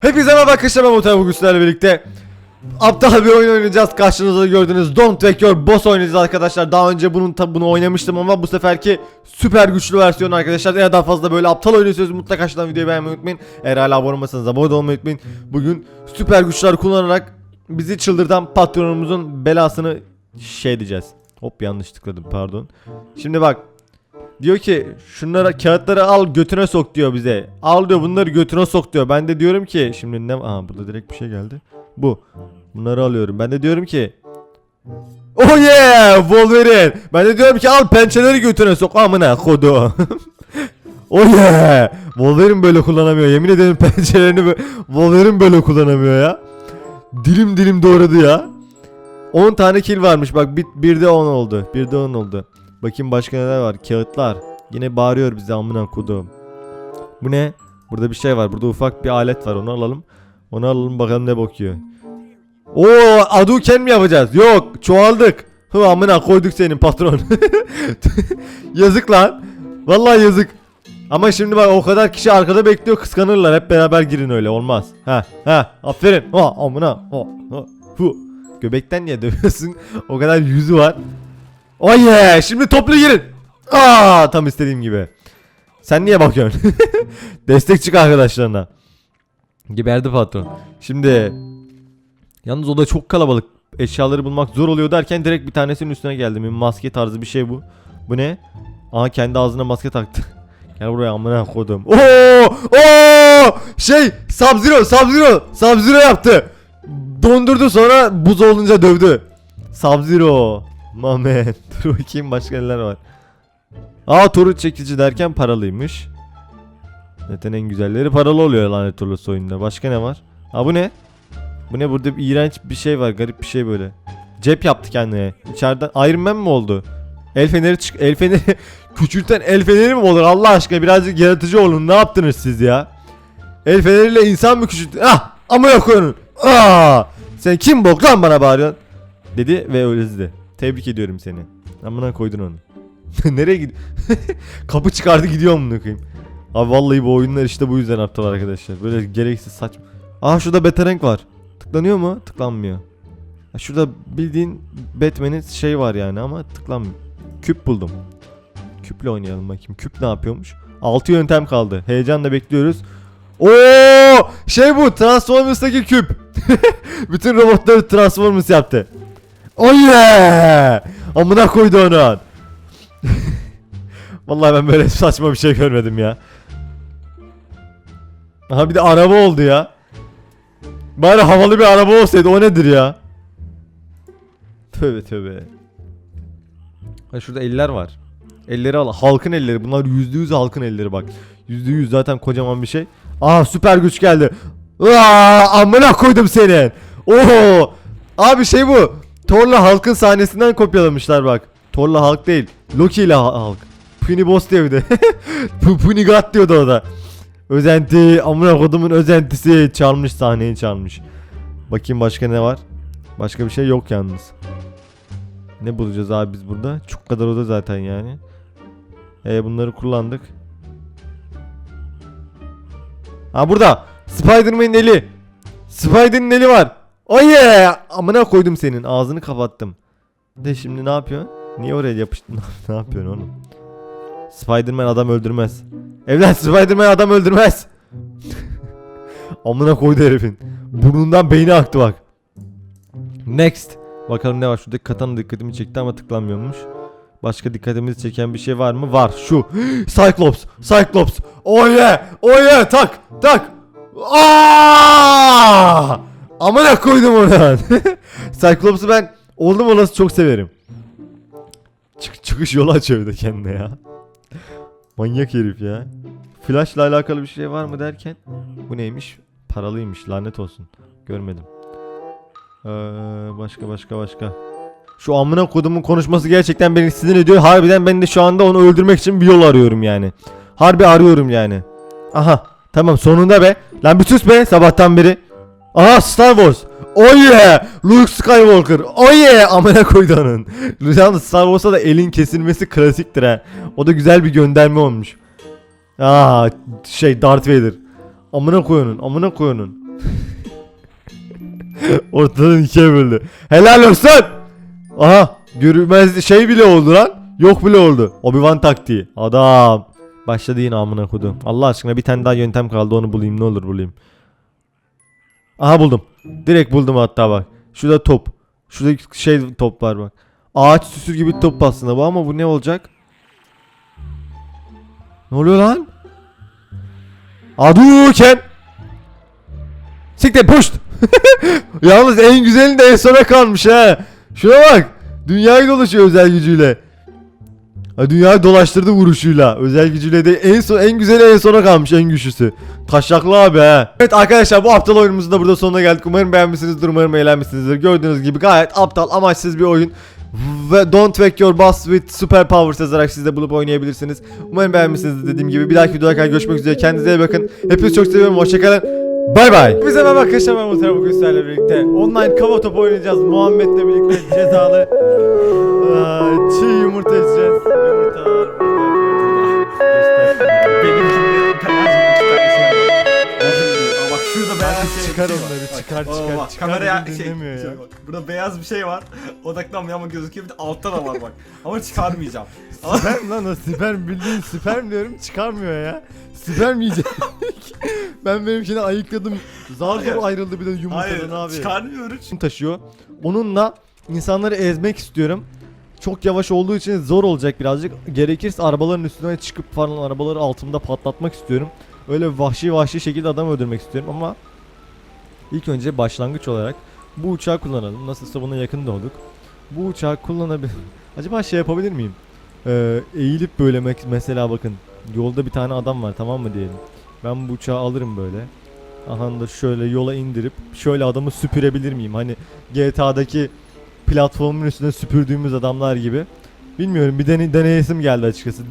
Hepinize merhaba arkadaşlar ben Muhtemelen bugün sizlerle birlikte. Aptal bir oyun oynayacağız. Karşınızda gördüğünüz Don't Take Your Boss oynayacağız arkadaşlar. Daha önce bunun bunu oynamıştım ama bu seferki süper güçlü versiyon arkadaşlar. Eğer daha fazla böyle aptal oynuyorsanız mutlaka aşağıdan videoyu beğenmeyi unutmayın. Eğer hala abone olmasanız abone olmayı unutmayın. Bugün süper güçler kullanarak bizi çıldırtan patronumuzun belasını şey diyeceğiz. Hop yanlış tıkladım pardon. Şimdi bak Diyor ki şunlara kağıtları al götüne sok diyor bize. Al diyor bunları götüne sok diyor. Ben de diyorum ki şimdi ne Aha burada direkt bir şey geldi. Bu. Bunları alıyorum. Ben de diyorum ki Oh yeah Wolverine. Ben de diyorum ki al pençeleri götüne sok amına kodu. oh yeah. Wolverine böyle kullanamıyor. Yemin ederim pençelerini böyle Wolverine böyle kullanamıyor ya. Dilim dilim doğradı ya. 10 tane kill varmış bak bir, bir de 10 oldu. Bir de 10 oldu. Bakayım başka neler var. Kağıtlar. Yine bağırıyor bize amına kodum. Bu ne? Burada bir şey var. Burada ufak bir alet var. Onu alalım. Onu alalım bakalım ne bakıyor. Oo Aduken mi yapacağız? Yok çoğaldık. Hı amına koyduk senin patron. yazık lan. Vallahi yazık. Ama şimdi bak o kadar kişi arkada bekliyor kıskanırlar. Hep beraber girin öyle olmaz. Ha ha aferin. Ha amına. Ha, ha, hu. Göbekten niye dövüyorsun? o kadar yüzü var. Oh yeah! Şimdi toplu girin. Aa tam istediğim gibi. Sen niye bakıyorsun? Destek çık arkadaşlarına. Geberdi patron. Şimdi yalnız o da çok kalabalık. Eşyaları bulmak zor oluyor derken direkt bir tanesinin üstüne geldim. Bir maske tarzı bir şey bu. Bu ne? Aa kendi ağzına maske taktı. Gel buraya amına kodum. Oo! Oo! Şey, Sub-Zero, Sub-Zero yaptı. Dondurdu sonra buz olunca dövdü. Sub-Zero. Mamen. Dur bakayım başka neler var. Aa toru çekici derken paralıymış. Zaten en güzelleri paralı oluyor lanet olası oyunda. Başka ne var? Aa bu ne? Bu ne burada bir iğrenç bir şey var. Garip bir şey böyle. Cep yaptı kendine. İçeriden Iron Man mi oldu? El feneri çık el feneri küçülten el feneri mi olur Allah aşkına birazcık yaratıcı olun ne yaptınız siz ya? El feneriyle insan mı küçülttün? Ah amına koyun. Ah sen kim bok lan bana bağırıyorsun? Dedi ve öylezdi. Tebrik ediyorum seni. Amına koydun onu. Nereye gidiyor? Kapı çıkardı gidiyor amına koyayım. Abi vallahi bu oyunlar işte bu yüzden aptal arkadaşlar. Böyle gereksiz saçma. Aa şurada beta renk var. Tıklanıyor mu? Tıklanmıyor. Ha, şurada bildiğin Batman'in şey var yani ama tıklanmıyor. Küp buldum. Küple oynayalım bakayım. Küp ne yapıyormuş? 6 yöntem kaldı. Heyecanla bekliyoruz. Oo şey bu Transformers'taki küp. Bütün robotları Transformers yaptı. Yeah! Amına koydu. Vallahi ben böyle saçma bir şey görmedim ya. Aha bir de araba oldu ya. Bari havalı bir araba olsaydı o nedir ya? Tövbe tövbe. Ha şurada eller var. Elleri al. Halkın elleri. Bunlar yüzde yüz halkın elleri bak. Yüzde yüz zaten kocaman bir şey. Aa süper güç geldi. Aa, amına koydum seni. Oo. Abi şey bu. Thor'la Hulk'ın sahnesinden kopyalamışlar bak. Thor'la Hulk değil. Loki ile Hulk. Puni Boss diyor bir de. Pu- Puni God diyordu o da. Özenti. Amına kodumun özentisi. Çalmış sahneyi çalmış. Bakayım başka ne var. Başka bir şey yok yalnız. Ne bulacağız abi biz burada? Çok kadar oda zaten yani. E bunları kullandık. Ha burada. Spider-Man'in eli. Spider'ın eli var. Oh yeah! Amına koydum senin. Ağzını kapattım. De şimdi ne yapıyorsun? Niye oraya yapıştın? ne yapıyorsun oğlum? Spider-Man adam öldürmez. Evlat Spider-Man adam öldürmez. Amına koydu herifin. Burnundan beyni aktı bak. Next. Bakalım ne var? Şuradaki katana dikkatimi çekti ama tıklanmıyormuş. Başka dikkatimizi çeken bir şey var mı? Var. Şu. Cyclops. Cyclops. Yeah. Oh yeah. Tak. Tak. Aa! Amına koydum oradan. Cyclops'u ben oldum olası çok severim. Çık çıkış yolu açıyor bir kendine ya. Manyak herif ya. Flash'la alakalı bir şey var mı derken bu neymiş? Paralıymış lanet olsun. Görmedim. Ee, başka başka başka. Şu amına kodumun konuşması gerçekten beni sinir ediyor. Harbiden ben de şu anda onu öldürmek için bir yol arıyorum yani. Harbi arıyorum yani. Aha tamam sonunda be. Lan bir sus be sabahtan beri. Aha Star Wars. Oh yeah. Luke Skywalker. Oh yeah. Amına koydu onun. Yalnız Star Wars'a da elin kesilmesi klasiktir ha. O da güzel bir gönderme olmuş. Aa şey Darth Vader. Amına koyunun. Amına koyunun. Ortadan ikiye böldü. Helal olsun. Aha görünmez şey bile oldu lan. Yok bile oldu. Obi-Wan taktiği. Adam. Başladı yine amına kodum. Allah aşkına bir tane daha yöntem kaldı onu bulayım ne olur bulayım. Aha buldum. Direkt buldum hatta bak. Şurada top. Şurada şey top var bak. Ağaç süsür gibi top aslında bu ama bu ne olacak? Ne oluyor lan? Aduken. Siktir puşt. Yalnız en güzeli de en sona kalmış ha. Şuna bak. Dünyayı dolaşıyor özel gücüyle. Ha, dünyayı dolaştırdı vuruşuyla. Özel gücüyle de en son en güzeli en sona kalmış en güçlüsü. Taşaklı abi ha. Evet arkadaşlar bu aptal oyunumuzun da burada sonuna geldik. Umarım beğenmişsinizdir, umarım eğlenmişsinizdir. Gördüğünüz gibi gayet aptal, amaçsız bir oyun. Ve Don't Wake Your Boss with Super Powers yazarak siz de bulup oynayabilirsiniz. Umarım beğenmişsinizdir dediğim gibi. Bir dahaki videoda görüşmek üzere. Kendinize iyi bakın. Hepinizi çok seviyorum. Hoşçakalın. Bay bay. Bize merhaba arkadaşlar ben Muhtar bugün sizlerle birlikte online kava topu oynayacağız. Muhammed'le birlikte cezalı Aa, çiğ yumurta yiyeceğiz. Yumurta Çıkar onları, çıkar, çıkar, bak, çıkar Kameraya dedim, şey, dinlemiyor ya. şey bak, Burada beyaz bir şey var. Odaklanmıyor ama gözüküyor. Bir de altta da var bak. Ama çıkarmayacağım. Sperm lan o sperm bildiğin sperm diyorum çıkarmıyor ya. Sperm yiyecek. ben benimkini ayıkladım. Zar Hayır. zor ayrıldı bir de yumurtadan hayır abi. çıkarmıyoruz. taşıyor. Onunla insanları ezmek istiyorum. Çok yavaş olduğu için zor olacak birazcık. Gerekirse arabaların üstüne çıkıp falan arabaları altımda patlatmak istiyorum. Öyle vahşi vahşi şekilde adam öldürmek istiyorum ama ilk önce başlangıç olarak bu uçağı kullanalım. Nasılsa buna yakın da olduk. Bu uçağı kullanabilir. Acaba şey yapabilir miyim? Ee, eğilip böyle mesela bakın yolda bir tane adam var tamam mı diyelim. Ben bu uçağı alırım böyle. Aha da şöyle yola indirip şöyle adamı süpürebilir miyim? Hani GTA'daki platformun üstüne süpürdüğümüz adamlar gibi. Bilmiyorum bir dene deneyesim geldi açıkçası.